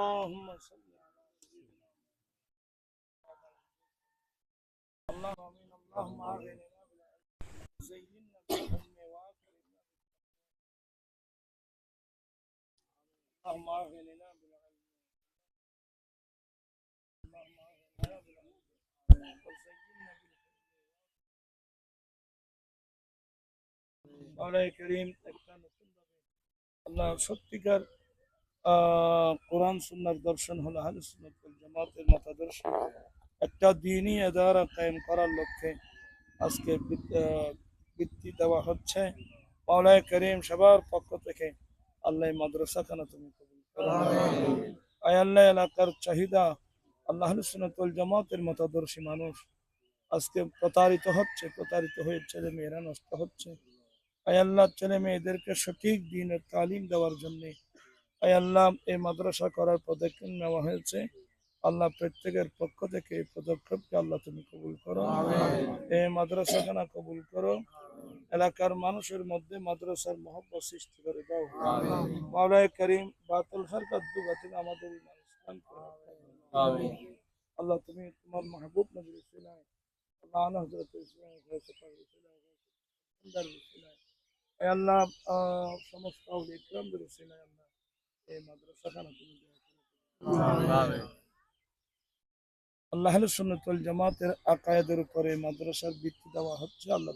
اللهم صل على سيدنا محمد اللهم امين اللهم اغننا بالعلم زينا بالحلم واكرمنا اللهم اغننا بالعلم اللهم اغننا بالعلم وزينا بالحلم مولاي كريم একটা নতুন ভাবে আল্লাহ সত্যিকার আহ, কোরআন, সুন্নার দর্শন হলো আহলে জামাতের মতাদর্শ। একটা দিনই এদারা কায়েম করার লক্ষ্যে আজকে বৃত- বৃত্তি দেওয়া হচ্ছে। মাওলায় করিম সবার পক্ষ থেকে আল্লাহ এই মাদ্রাসাখানা তুমি আয় এলাকার চাহিদা আল্লাহ আহলে জামাতের মতাদর্শী মানুষ আজকে প্রতারিত হচ্ছে, প্রতারিত হয়ে ছেলে মেয়েরা নষ্ট হচ্ছে। আয় আল্লাহ ছেলে মেয়েদেরকে সঠিক দিনের তালিম দেওয়ার জন্য আয় আল্লাহ এই মাদ্রাসা করার পদক্ষেপ নেওয়া হয়েছে। আল্লাহ প্রত্যেকের পক্ষ থেকে এই পদক্ষেপকে আল্লাহ তুমি কবুল করো। এই মাদ্রাসাখানা কবুল করো। এলাকার মানুষের মধ্যে মাদ্রাসার মহব্বত সৃষ্টি করে দাও। মাওলায় করিম বাতুল হরকত আমাদের। আল্লাহ তুমি তোমার মাহবুব নবীর সিলায় আল্লাহ ইসলাম হয়েছে আল্লাহ সমস্ত ইকরামদের আল্লাহ এই মাদ্রাসাখানা তুমি। আল্লাহ সুন্নতুল জামাতের আকায়েদের উপরে মাদ্রাসার ভিত্তি দেওয়া হচ্ছে আল্লাহ